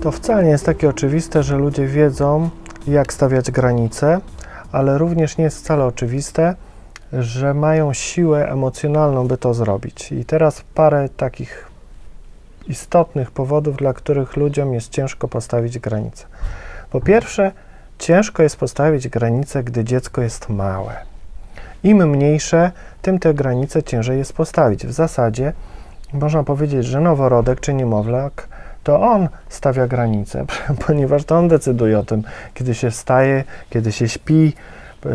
To wcale nie jest takie oczywiste, że ludzie wiedzą, jak stawiać granice, ale również nie jest wcale oczywiste, że mają siłę emocjonalną, by to zrobić. I teraz parę takich istotnych powodów, dla których ludziom jest ciężko postawić granice. Po pierwsze, ciężko jest postawić granice, gdy dziecko jest małe. Im mniejsze, tym te granice ciężej jest postawić. W zasadzie można powiedzieć, że noworodek czy niemowlak to on stawia granice, ponieważ to on decyduje o tym, kiedy się wstaje, kiedy się śpi, yy,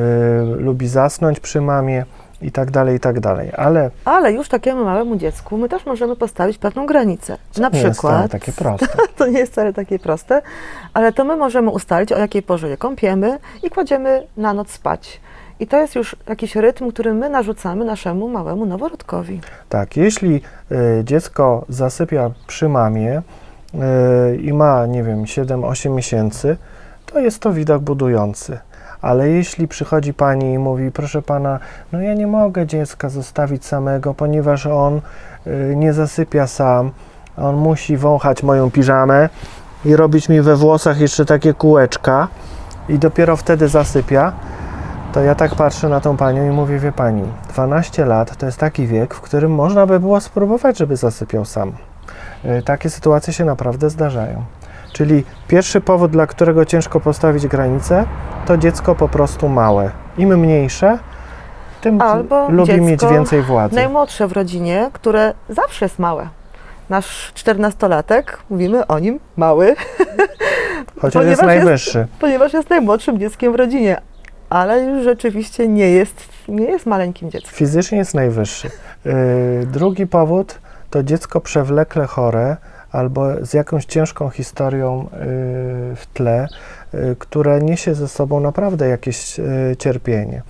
lubi zasnąć przy mamie i tak dalej, i tak dalej. Ale Ale już takiemu małemu dziecku my też możemy postawić pewną granicę. Na nie jest wcale przykład, takie proste. to nie jest wcale takie proste, ale to my możemy ustalić, o jakiej porze je kąpiemy i kładziemy na noc spać. I to jest już jakiś rytm, który my narzucamy naszemu małemu noworodkowi. Tak, jeśli y, dziecko zasypia przy mamie i ma, nie wiem, 7-8 miesięcy, to jest to widok budujący. Ale jeśli przychodzi pani i mówi, proszę pana, no ja nie mogę dziecka zostawić samego, ponieważ on y, nie zasypia sam, on musi wąchać moją piżamę i robić mi we włosach jeszcze takie kółeczka i dopiero wtedy zasypia, to ja tak patrzę na tą panią i mówię, wie pani, 12 lat to jest taki wiek, w którym można by było spróbować, żeby zasypiał sam. Y, Takie sytuacje się naprawdę zdarzają. Czyli pierwszy powód, dla którego ciężko postawić granicę, to dziecko po prostu małe. Im mniejsze, tym Albo lubi mieć więcej władzy. Najmłodsze w rodzinie, które zawsze jest małe. Nasz czternastolatek, mówimy o nim mały, Chociaż jest ponieważ jest- najwyższy. ponieważ jest najmłodszym dzieckiem w rodzinie, ale już rzeczywiście nie jest, nie jest maleńkim dzieckiem. Fizycznie jest najwyższy. Yy, drugi powód to dziecko przewlekle chore albo z jakąś ciężką historią yy, w tle, yy, które niesie ze sobą naprawdę jakieś yy, cierpienie.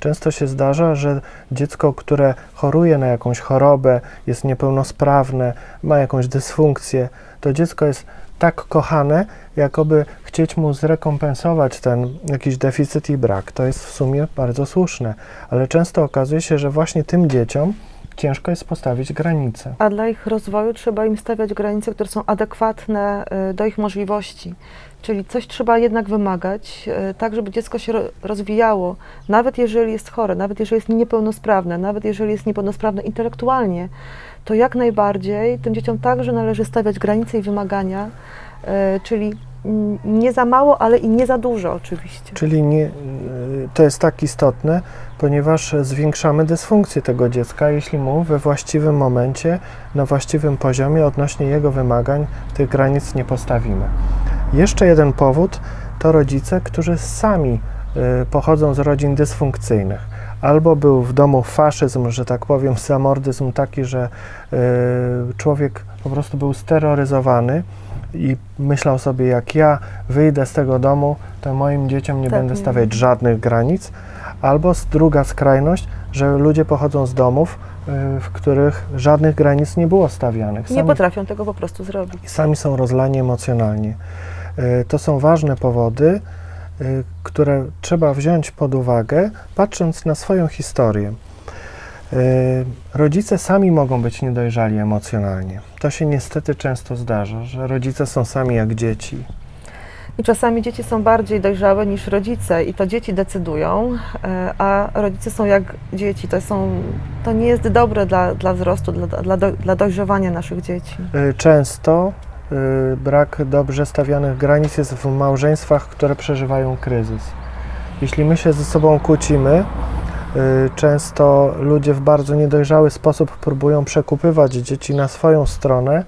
Często się zdarza, że dziecko, które choruje na jakąś chorobę, jest niepełnosprawne, ma jakąś dysfunkcję, to dziecko jest tak kochane, jakoby chcieć mu zrekompensować ten jakiś deficyt i brak. To jest w sumie bardzo słuszne, ale często okazuje się, że właśnie tym dzieciom ciężko jest postawić granice. A dla ich rozwoju trzeba im stawiać granice, które są adekwatne y, do ich możliwości. Czyli coś trzeba jednak wymagać, y, tak żeby dziecko się ro- rozwijało, nawet jeżeli jest chore, nawet jeżeli jest niepełnosprawne, nawet jeżeli jest niepełnosprawne intelektualnie, to jak najbardziej tym dzieciom także należy stawiać granice i wymagania, y, czyli nie za mało, ale i nie za dużo oczywiście. Czyli nie, to jest tak istotne, ponieważ zwiększamy dysfunkcję tego dziecka, jeśli mu we właściwym momencie, na właściwym poziomie odnośnie jego wymagań tych granic nie postawimy. Jeszcze jeden powód to rodzice, którzy sami y, pochodzą z rodzin dysfunkcyjnych. Albo był w domu faszyzm, że tak powiem, zamordyzm taki, że y, człowiek po prostu był steroryzowany i myślał sobie, jak ja wyjdę z tego domu, to moim dzieciom nie Tak, będę nie. stawiać żadnych granic. Albo druga skrajność, że ludzie pochodzą z domów, y, w których żadnych granic nie było stawianych. Nie Sami- potrafią tego po prostu zrobić. sami są rozlani emocjonalnie. Y, To są ważne powody, y, które trzeba wziąć pod uwagę, patrząc na swoją historię. Rodzice sami mogą być niedojrzali emocjonalnie. To się niestety często zdarza, że rodzice są sami jak dzieci. I czasami dzieci są bardziej dojrzałe niż rodzice i to dzieci decydują, e, a rodzice są jak dzieci. To, są, to nie jest dobre dla, dla wzrostu, dla, dla, dla dojrzewania naszych dzieci. Y, Często y, brak dobrze stawianych granic jest w małżeństwach, które przeżywają kryzys. Jeśli my się ze sobą kłócimy, często ludzie w bardzo niedojrzały sposób próbują przekupywać dzieci na swoją stronę,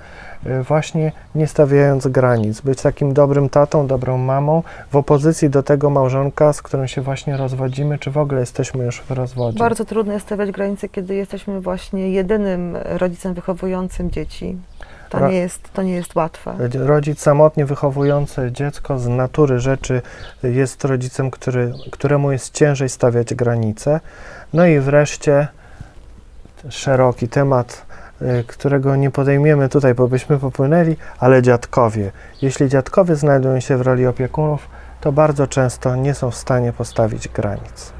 y, właśnie nie stawiając granic. Być takim dobrym tatą, dobrą mamą, w opozycji do tego małżonka, z którym się właśnie rozwodzimy, czy w ogóle jesteśmy już w rozwodzie. Bardzo trudno jest stawiać granice, kiedy jesteśmy właśnie jedynym rodzicem wychowującym dzieci. To nie jest, to nie jest łatwe. Rodzic samotnie wychowujący dziecko z natury rzeczy jest rodzicem, który, któremu jest ciężej stawiać granice. No i wreszcie szeroki temat, y, którego nie podejmiemy tutaj, bo byśmy popłynęli, ale dziadkowie. Jeśli dziadkowie znajdują się w roli opiekunów, to bardzo często nie są w stanie postawić granic.